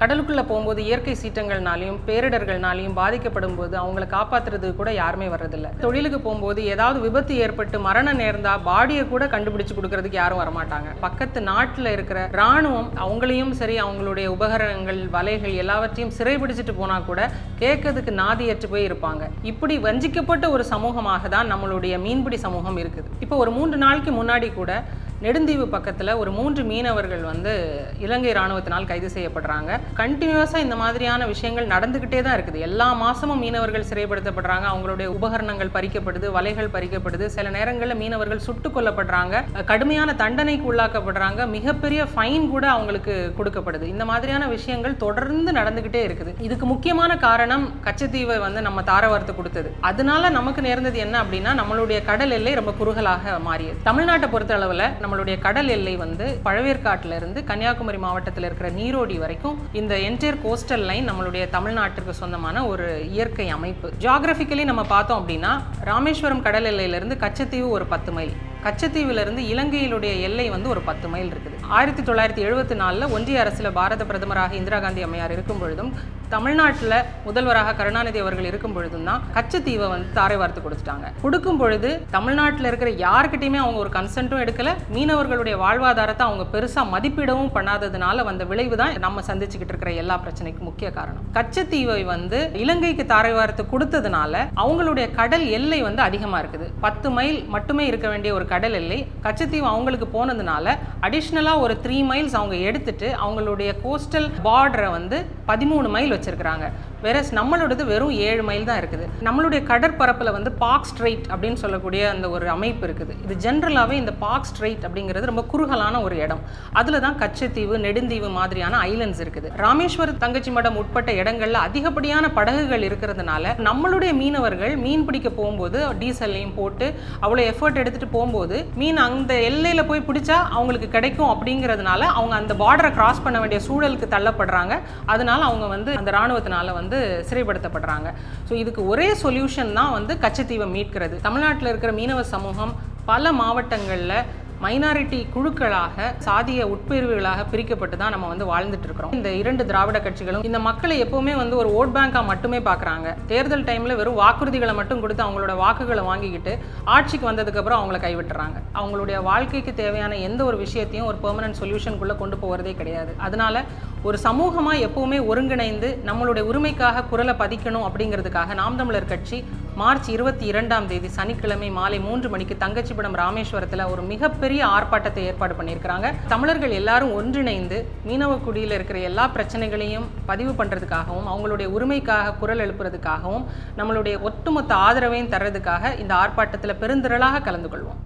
கடலுக்குள்ளே போகும்போது இயற்கை சீற்றங்கள்னாலையும் பேரிடர்கள்னாலையும் பாதிக்கப்படும் போது அவங்கள காப்பாற்றுறதுக்கு கூட யாருமே வர்றதில்ல. தொழிலுக்கு போகும்போது ஏதாவது விபத்து ஏற்பட்டு மரணம் நேர்ந்தா பாடியை கூட கண்டுபிடிச்சு கொடுக்கறதுக்கு யாரும் வரமாட்டாங்க. பக்கத்து நாட்டில் இருக்கிற ராணுவம் அவங்களையும் சரி அவங்களுடைய உபகரணங்கள் வலைகள் எல்லாவற்றையும் சிறைபிடிச்சிட்டு போனா கூட கேட்கறதுக்கு நாதியற்று போய் இருப்பாங்க. இப்படி வஞ்சிக்கப்பட்ட ஒரு சமூகமாக தான் நம்மளுடைய மீன்பிடி சமூகம் இருக்குது. இப்போ ஒரு மூன்று நாளைக்கு முன்னாடி கூட நெடுந்தீவு பக்கத்தில் ஒரு மூன்று மீனவர்கள் வந்து இலங்கை இராணுவத்தினால் கைது செய்யப்படுறாங்க. கண்டினியூஸாக இந்த மாதிரியான விஷயங்கள் நடந்துக்கிட்டே தான் இருக்குது. எல்லா மாதமும் மீனவர்கள் சிறைப்படுத்தப்படுறாங்க. அவங்களுடைய உபகரணங்கள் பறிக்கப்படுது வலைகள் பறிக்கப்படுது. சில நேரங்களில் மீனவர்கள் சுட்டுக் கொல்லப்படுறாங்க. கடுமையான தண்டனைக்கு உள்ளாக்கப்படுறாங்க. மிகப்பெரிய ஃபைன் கூட அவங்களுக்கு கொடுக்கப்படுது. இந்த மாதிரியான விஷயங்கள் தொடர்ந்து நடந்துக்கிட்டே இருக்குது. இதுக்கு முக்கியமான காரணம் கச்சத்தீவை வந்து நம்ம தாரவார்த்து கொடுத்தது. அதனால நமக்கு நேர்ந்தது என்ன அப்படின்னா நம்மளுடைய கடல் எல்லை ரொம்ப குறுகலாக மாறியது. தமிழ்நாட்டை பொறுத்த அளவில் நம்மளுடைய கடல் எல்லை வந்து பழவேற்காட்டிலிருந்து கன்னியாகுமரி மாவட்டத்தில் இருக்கிற நீரோடி வரைக்கும் இந்த என்டையர் கோஸ்டல் லைன் நம்மளுடைய தமிழ்நாட்டிற்கு சொந்தமான ஒரு இயற்கை அமைப்பு. ஜியாகிரபிக்கலி நம்ம பார்த்தோம் அப்படின்னா ராமேஸ்வரம் கடல் எல்லையிலிருந்து கச்சத்தீவு ஒரு பத்து மைல். கச்சத்தீவிலிருந்து இலங்கையிலுடைய எல்லை வந்து ஒரு பத்து மைல் இருக்குது. ஆயிரத்தி தொள்ளாயிரத்தி எழுபத்தி நாலில் ஒன்றிய அரசில் பாரத பிரதமராக இந்திரா காந்தி அம்மையார் இருக்கும் பொழுதும் தமிழ்நாட்டில் முதல்வராக கருணாநிதி அவர்கள் இருக்கும் பொழுதும் தான் கச்சத்தீவை வந்து தாரை வார்த்து கொடுத்துட்டாங்க. கொடுக்கும் பொழுது தமிழ்நாட்டில் இருக்கிற யாருக்கிட்டையுமே அவங்க ஒரு கன்சென்ட்டும் எடுக்கல. மீனவர்களுடைய வாழ்வாதாரத்தை அவங்க பெருசாக மதிப்பிடவும் பண்ணாததுனால வந்த விளைவு தான் நம்ம சந்திச்சுக்கிட்டு இருக்கிற எல்லா பிரச்சனைக்கும் முக்கிய காரணம். கச்சத்தீவை வந்து இலங்கைக்கு தாரை வார்த்து கொடுத்ததுனால அவங்களுடைய கடல் எல்லை வந்து அதிகமாக இருக்குது. பத்து மைல் மட்டுமே இருக்க வேண்டிய ஒரு கடல் எல்லை. கச்சத்தீவு அவங்களுக்கு போனதுனால அடிஷ்னலாக ஒரு த்ரீ மைல்ஸ் அவங்க எடுத்துட்டு அவங்களுடைய கோஸ்டல் பார்டரை வந்து பதிமூணு மைல் வச்சிருக்கிறாங்க. வேற நம்மளோடது வெறும் ஏழு மைல் தான் இருக்குது. நம்மளுடைய கடற்பரப்பில் வந்து பார்க் ஸ்ட்ரைட் அப்படின்னு சொல்லக்கூடிய அந்த ஒரு அமைப்பு இருக்குது. இது ஜென்ரலாகவே இந்த பார்க் ஸ்ட்ரைட் அப்படிங்கிறது ரொம்ப குறுகலான ஒரு இடம். அதில் தான் கச்சத்தீவு நெடுந்தீவு மாதிரியான ஐலண்ட்ஸ் இருக்குது. ராமேஸ்வரம் தங்கச்சி மடம் உட்பட்ட இடங்களில் அதிகப்படியான படகுகள் இருக்கிறதுனால நம்மளுடைய மீனவர்கள் மீன் பிடிக்க போகும்போது டீசல்லையும் போட்டு அவ்வளோ எஃபர்ட் எடுத்துகிட்டு போகும்போது மீன் அந்த எல்லையில் போய் பிடிச்சா அவங்களுக்கு கிடைக்கும் அப்படிங்கிறதுனால அவங்க அந்த பார்டரை கிராஸ் பண்ண வேண்டிய சூழலுக்கு தள்ளப்படுறாங்க. அதனால அவங்க வந்து அந்த இராணுவத்தினால வந்து சிறைப்படுத்தப்படுறாங்க. ஸோ இதுக்கு ஒரே சொல்யூஷன் தான் வந்து கச்சத்தீவை மீட்கிறது. தமிழ்நாட்டில் இருக்கிற மீனவ சமூகம் பல மாவட்டங்களில் மைனாரிட்டி குழுக்களாக சாதிய உட்பிரிவுகளாக பிரிக்கப்பட்டு தான் நம்ம வந்து வாழ்ந்துட்டு இருக்கிறோம். இந்த இரண்டு திராவிட கட்சிகளும் இந்த மக்களை எப்பவுமே வந்து ஒரு ஓட் பேங்காக மட்டுமே பார்க்குறாங்க தேர்தல் டைமில் வெறும் வாக்குறுதிகளை மட்டும் கொடுத்து அவங்களோட வாக்குகளை வாங்கிக்கிட்டு ஆட்சிக்கு வந்ததுக்கப்புறம் அவங்கள கைவிட்டுறாங்க. அவங்களுடைய வாழ்க்கைக்கு தேவையான எந்த ஒரு விஷயத்தையும் ஒரு பெர்மனன்ட் சொல்யூஷனுக்குள்ளே கொண்டு போகிறதே கிடையாது. அதனால ஒரு சமூகமாக எப்பவுமே ஒருங்கிணைந்து நம்மளுடைய உரிமைக்காக குரலை பதிக்கணும் அப்படிங்கிறதுக்காக நாம் தமிழர் கட்சி மார்ச் இருபத்தி இரண்டாம் தேதி சனிக்கிழமை மாலை மூன்று மணிக்கு தங்கச்சிபுரம் ராமேஸ்வரத்தில் ஒரு மிகப்பெரிய ஆர்ப்பாட்டத்தை ஏற்பாடு பண்ணியிருக்கிறாங்க. தமிழர்கள் எல்லாரும் ஒன்றிணைந்து மீனவ குடியில் இருக்கிற எல்லா பிரச்சனைகளையும் பதிவு பண்ணுறதுக்காகவும் அவங்களுடைய உரிமைக்காக குரல் எழுப்புறதுக்காகவும் நம்மளுடைய ஒட்டுமொத்த ஆதரவையும் தர்றதுக்காக இந்த ஆர்ப்பாட்டத்தில் பெருந்திரளாக கலந்து கொள்வோம்.